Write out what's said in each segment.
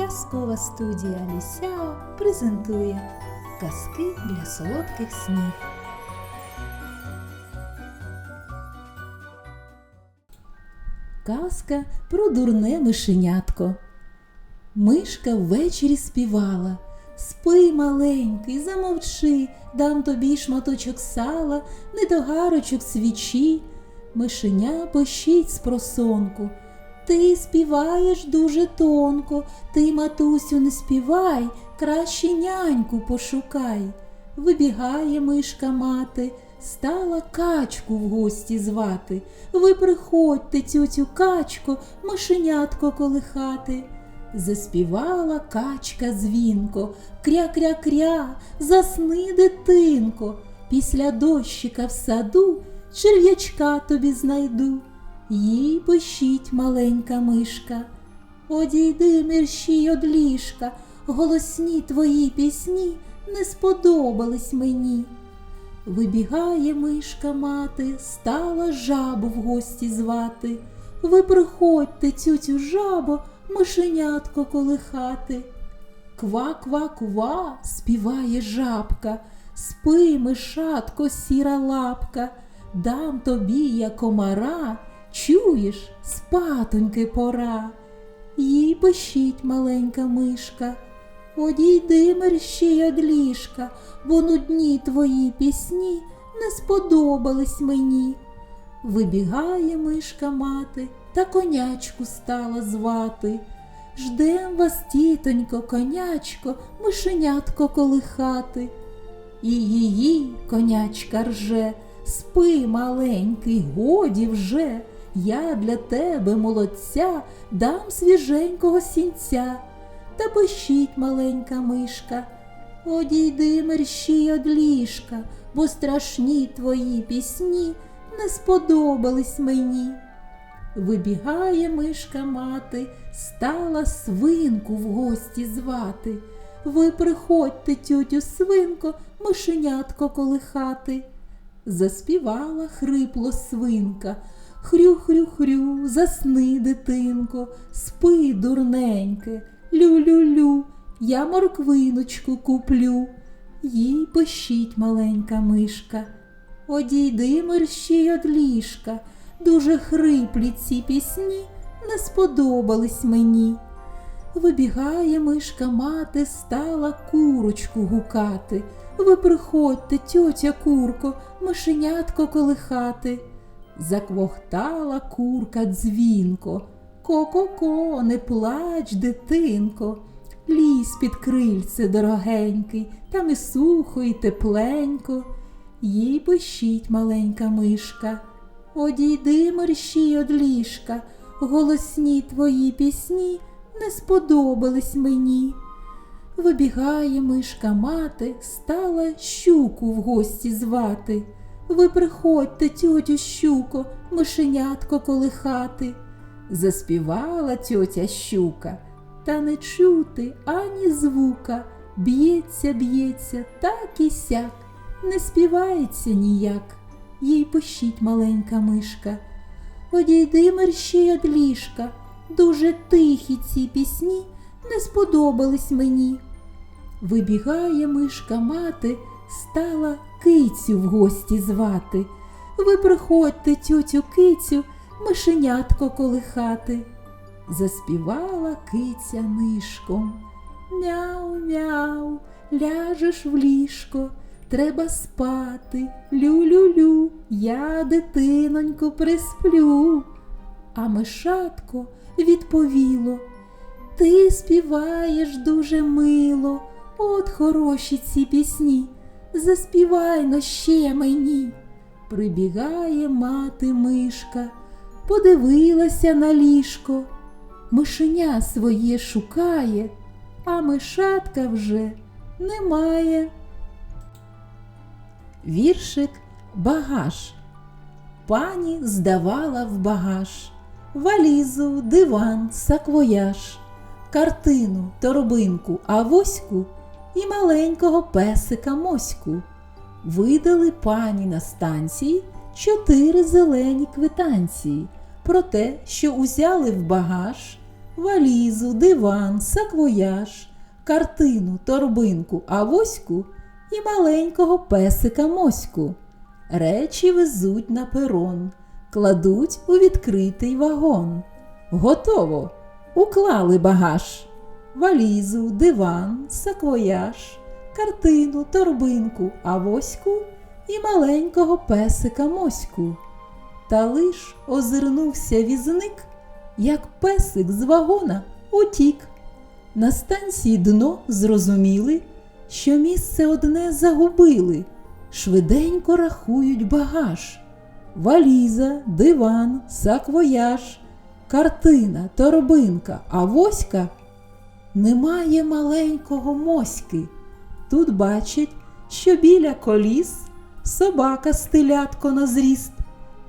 Казкова студія Лісяо презентує казки для солодких снів. Казка про дурне мишенятко. Мишка ввечері співала. Спи, маленький, замовчи, дам тобі шматочок сала, недогарочок свічі. Мишеня пощить з просонку. Ти співаєш дуже тонко, ти, матусю, не співай, краще няньку пошукай. Вибігає мишка мати, стала качку в гості звати. Ви приходьте, тютю качко, мишенятко колихати. Заспівала качка дзвінко, кря-кря-кря, засни, дитинко, після дощика в саду черв'ячка тобі знайду. Їй пищить маленька мишка. Одійди мерщій од ліжка, голосні твої пісні не сподобались мені. Вибігає мишка мати, стала жабу в гості звати. Ви приходьте, тютю жабо, мишенятко колихати. Ква-ква-ква, співає жабка, спи, мишатко, сіра лапка, дам тобі я комара, чуєш, спатоньки пора. Їй пищить маленька мишка. Одійди мерщій од ліжка, бо нудні твої пісні не сподобались мені. Вибігає мишка мати та конячку стала звати. Ждем вас, тітонько, конячко, мишенятко колихати. І її конячка рже, спи, маленький, годі вже. Я для тебе, молодця, дам свіженького сінця. Та пищить маленька мишка. Одійди мерщій од ліжка, бо страшні твої пісні не сподобались мені. Вибігає мишка мати, стала свинку в гості звати. Ви приходьте, тютю свинко, мишенятко колихати. Заспівала хрипло свинка. Хрю-хрю-хрю, засни, дитинко, спи, дурненьке, лю-лю-лю, я морквиночку куплю. Їй пищить маленька мишка. Одійди мерщій од ліжка, дуже хриплі ці пісні не сподобались мені. Вибігає мишка мати, стала курочку гукати. Ви приходьте, тьотя курко, мишенятко колихати. Заквохтала курка дзвінко. Ко-ко-ко, не плач, дитинко. Лізь під крильце дорогенький, там і сухо, і тепленько. Їй пищить маленька мишка. Одійди мерщій од ліжка, голосні твої пісні не сподобались мені. Вибігає мишка мати, стала щуку в гості звати. Ви приходьте, тьотю щуко, мишенятко колихати. Заспівала тьотя щука, та не чути ані звука. Б'ється, б'ється, так і сяк, не співається ніяк. Їй пищить маленька мишка. Одійди мерщій од ліжка, дуже тихі ці пісні не сподобались мені. Вибігає мишка мати, стала кицю в гості звати. Ви приходьте, тютю кицю, мишенятко колихати. Заспівала киця нишком. Мяу-мяу, ляжеш в ліжко, треба спати. Лю-лю-лю, я дитиноньку присплю. А мишатко відповіло Ти співаєш дуже мило, от хороші ці пісні. Заспівай но ще мені. Прибігає мати мишка, подивилася на ліжко. Мишеня своє шукає, а мишатка вже немає. Віршик багаж. Пані здавала в багаж валізу, диван, саквояж, картину, торбинку, авоську і маленького песика моську. Видали пані на станції чотири зелені квитанції про те, що узяли в багаж валізу, диван, саквояж, картину, торбинку, авоську і маленького песика моську. Речі везуть на перон, кладуть у відкритий вагон. Готово! Уклали багаж, валізу, диван, саквояж, картину, торбинку, авоську і маленького песика моську. Та лиш озирнувся візник, як песик з вагона утік. На станції дно зрозуміли, що місце одне загубили, швиденько рахують багаж. Валіза, диван, саквояж, картина, торбинка, авоська. Немає маленького моськи. Тут бачать, що біля коліс собака стилятко на зріст.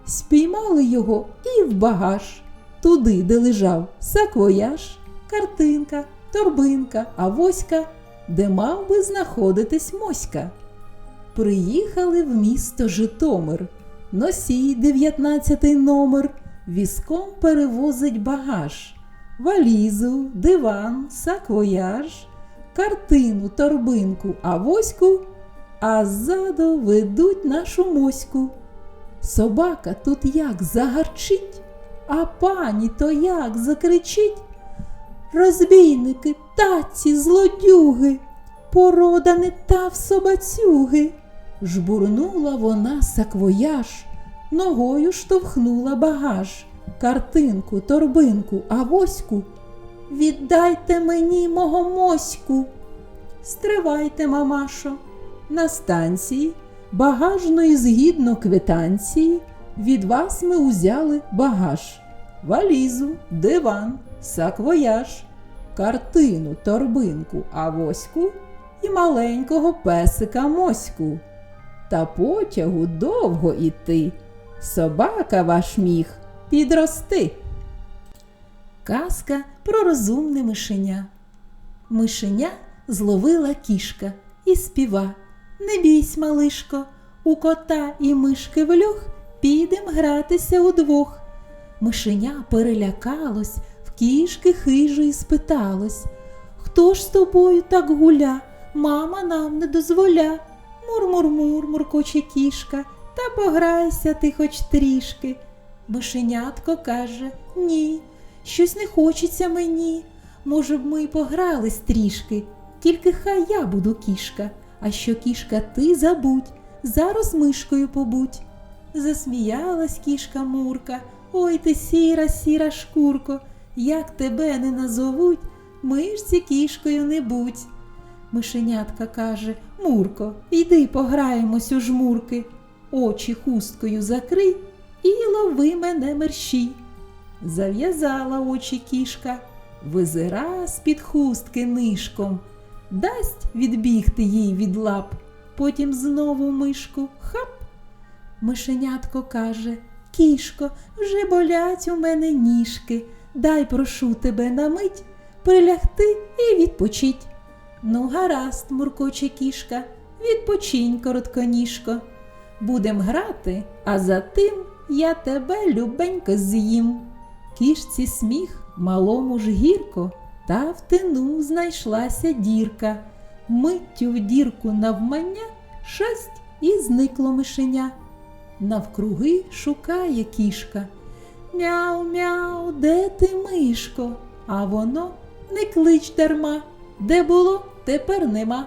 Спіймали його і в багаж, туди, де лежав саквояж, картинка, торбинка, авоська, де мав би знаходитись моська. Приїхали в місто Житомир. Носій 19 номер візком перевозить багаж, валізу, диван, саквояж, картину, торбинку, авоську, а ззаду ведуть нашу моську. Собака тут як загарчить, а пані то як закричить. Розбійники, таці, злодюги, порода не та в собацюги. Жбурнула вона саквояж, ногою штовхнула багаж, картинку, торбинку, авоську. Віддайте мені мого моську. Стривайте, мамашо, на станції багажної згідно квитанції від вас ми узяли багаж, валізу, диван, саквояж, картину, торбинку, авоську і маленького песика моську. Та потягу довго іти, собака ваш міг підрости. Казка про розумне мишеня. Мишеня зловила кішка і співа. Не бійсь, малишко, у кота і мишки в льох підем гратися удвох. Мишеня перелякалось, в кішки хижої спиталось. Хто ж з тобою так гуля? Мама нам не дозволя. Мур-мур-мур, муркоче кішка, та пограйся ти хоч трішки. Мишенятко каже ні, щось не хочеться мені. Може б ми й погрались трішки, тільки хай я буду кішка, а що кішка ти забудь, зараз мишкою побудь. Засміялась кішка Мурка, ой ти сіра, сіра шкурко, як тебе не назовуть, мишці кішкою не будь. Мишенятка каже Мурко, йди пограємось у жмурки, очі хусткою закрий і лови мене мерщій. Зав'язала очі кішка, визира з-під хустки нишком, дасть відбігти їй від лап, потім знову мишку хап. Мишенятко каже Кішко, вже болять у мене ніжки, дай прошу тебе на мить прилягти і відпочить. Ну, гаразд, муркоче кішка, відпочинь, коротконіжко. Будем грати, а за тим я тебе любенько з'їм. Кішці сміх, малому ж гірко, та в тину знайшлася дірка. Миттю в дірку навмання шасть і зникло мишеня. Навкруги шукає кішка. Мяу, мяу, де ти, мишко? А воно не клич дарма, де було, тепер нема.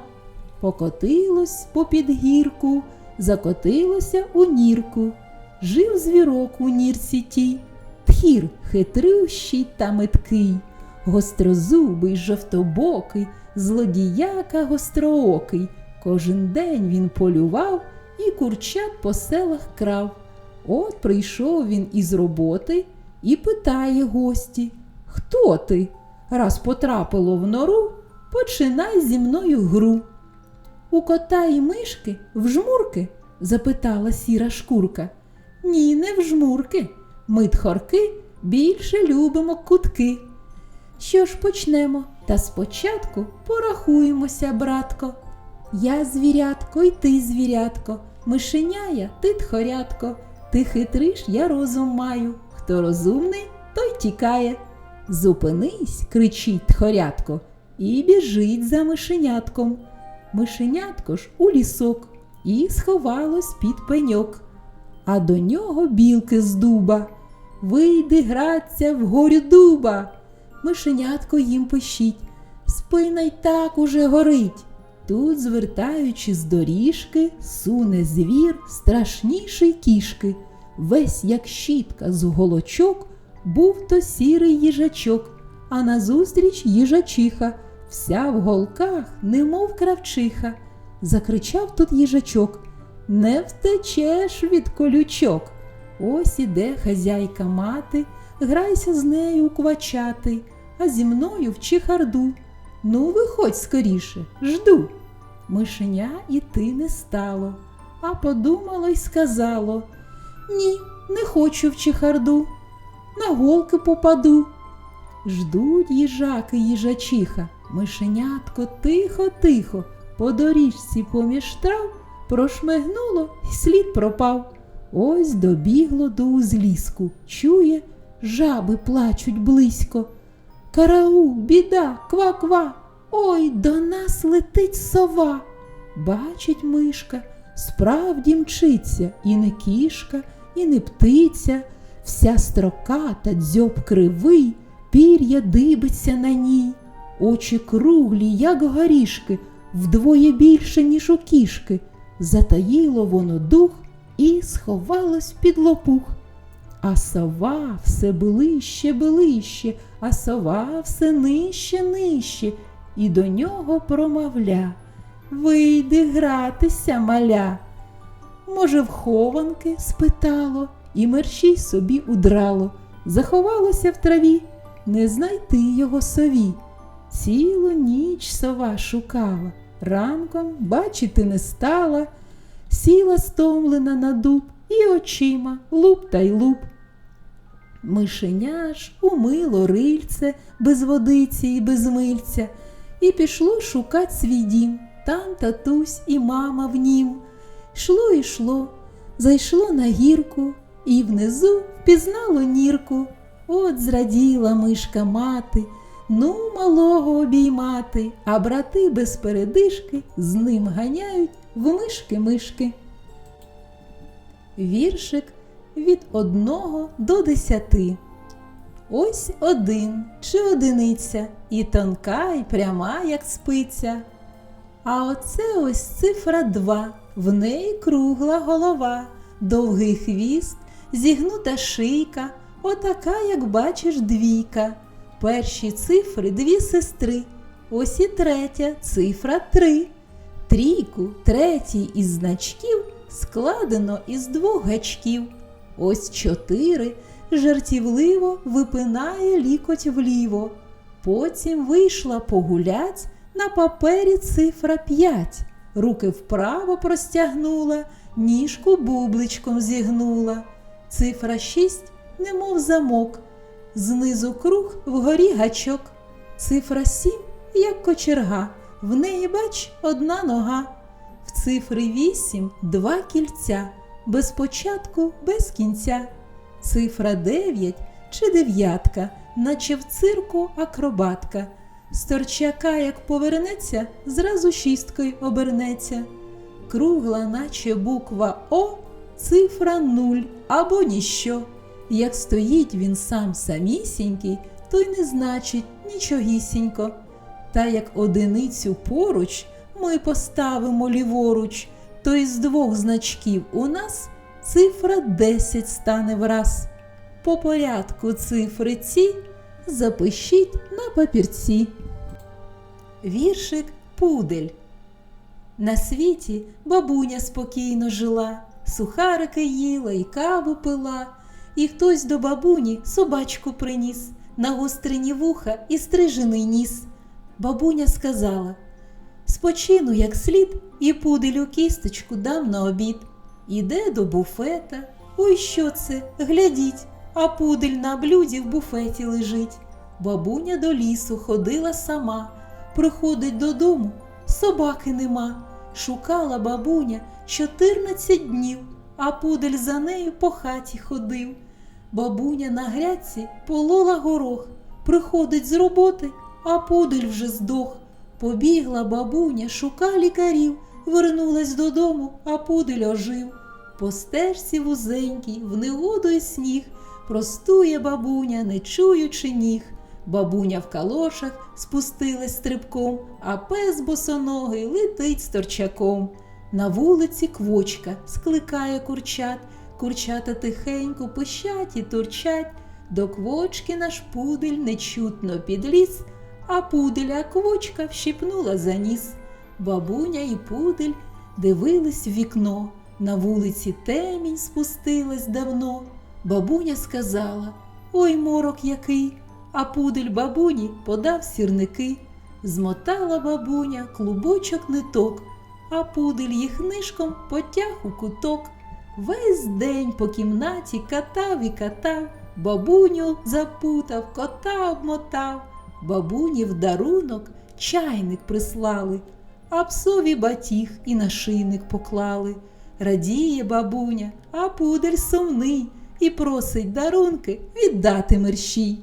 Покотилось попід гірку, закотилося у нірку. Жив звірок у нірці тій, тхір хитрющий та меткий, гострозубий, жовтобокий, злодіяка гостроокий. Кожен день він полював і курчат по селах крав. От прийшов він із роботи і питає гості Хто ти? Раз потрапило в нору, починай зі мною гру. У кота і мишки в жмурки? запитала сіра шкурка. Ні, не в жмурки. Ми тхорки більше любимо кутки. Що ж почнемо? Та спочатку порахуємося, братко. Я звірятко, й ти звірятко, мишеняя, ти тхорятко, ти хитриш, я розум маю. Хто розумний, той тікає. Зупинись, кричить тхорятко, і біжить за мишенятком. Мишенятко ж у лісок і сховалось під пеньок. А до нього білки з дуба. Вийди граться вгорю дуба. Мишенятко їм пищить, спина й так уже горить. Тут, звертаючи з доріжки, суне звір страшніший кішки. Весь як щітка з голочок, був то сірий їжачок, а назустріч їжачиха, вся в голках, немов кравчиха. Закричав тут їжачок Не втечеш від колючок. Ось іде хазяйка мати, грайся з нею квачати, а зі мною в чехарду. Ну, виходь скоріше, жду. Мишеня іти не стало, а подумало й сказало Ні, не хочу в чехарду, на голки попаду. Ждуть їжаки їжачиха, мишенятко тихо-тихо, по доріжці поміж трав прошмигнуло й слід пропав. Ось добігло до узліску, чує, жаби плачуть близько. Караул, біда, ква-ква, ой, до нас летить сова. Бачить мишка, справді мчиться, і не кішка, і не птиця, вся строка та дзьоб кривий, пір'я дибиться на ній, очі круглі, як горішки, вдвоє більше, ніж у кішки. Затаїло воно дух і сховалось під лопух. А сова все ближче, ближче, а сова все нижче, нижче, і до нього промовля Вийди гратися, маля. Може, в хованки? спитало, і мерщій собі удрало, заховалося в траві, не знайти його сові. Цілу ніч сова шукала, ранком бачити не стала, сіла стомлена на дуб і очима луп та й луп. Мишеня ж умило рильце без водиці і без мильця, і пішло шукать свій дім. Там татусь і мама в нім. Йшло, йшло, зайшло на гірку, і внизу впізнало нірку. От зраділа мишка мати, ну малого обіймати, а брати без передишки з ним ганяють в мишки-мишки. Віршик від одного до десяти. Ось один чи одиниця, і тонка, і пряма, як спиця. А оце ось цифра два, в неї кругла голова, довгий хвіст, зігнута шийка, отака, як бачиш, двійка. Перші цифри дві сестри, ось і третя цифра три. Трійку, третій із значків складено із двох гачків. Ось чотири жартівливо випинає лікоть вліво. Потім вийшла погулять на папері цифра п'ять. Руки вправо простягнула, ніжку бубличком зігнула. Цифра шість, немов замок. Знизу круг вгорі гачок. Цифра сім, як кочерга. В неї, бач, одна нога. В цифри вісім два кільця, без початку, без кінця. Цифра дев'ять чи дев'ятка, наче в цирку акробатка. З торчака, як повернеться, зразу шісткою обернеться. Кругла, наче буква О, цифра нуль або ніщо. Як стоїть він сам самісінький, то й не значить нічогісінько. Та як одиницю поруч ми поставимо ліворуч, то із двох значків у нас цифра 10 стане враз. По порядку цифри ці запишіть на папірці. Віршик Пудель. На світі бабуня спокійно жила, сухарики їла і каву пила, і хтось до бабуні собачку приніс, на гострині вуха і стрижений ніс. Бабуня сказала Спочину як слід, і пуделю кісточку дам на обід. Іде до буфета. Ой, що це? Глядіть, а пудель на блюді в буфеті лежить. Бабуня до лісу ходила сама, приходить додому, собаки нема. Шукала бабуня чотирнадцять днів, а пудель за нею по хаті ходив. Бабуня на грядці полола горох, приходить з роботи, а пудель вже здох. Побігла бабуня, шука лікарів, вернулась додому, а пудель ожив. По стежці вузенькій, в негоду й сніг, простує бабуня, не чуючи ніг. Бабуня в калошах спустилась стрибком, а пес босоногий летить з торчаком. На вулиці квочка скликає курчат, курчата тихенько пищать і турчать. До квочки наш пудель нечутно підліз, а пуделя квочка вщипнула за ніс. Бабуня і пудель дивились в вікно. На вулиці темінь спустилась давно. Бабуня сказала: Ой, морок який! А пудель бабуні подав сірники. Змотала бабуня клубочок ниток, а пудель їх нишком потяг у куток. Весь день по кімнаті катав і катав, бабуню запутав, кота обмотав. Бабуні в дарунок чайник прислали, а псові батіг і нашийник поклали. Радіє бабуня, а пудель сумний і просить дарунки віддати мерщій.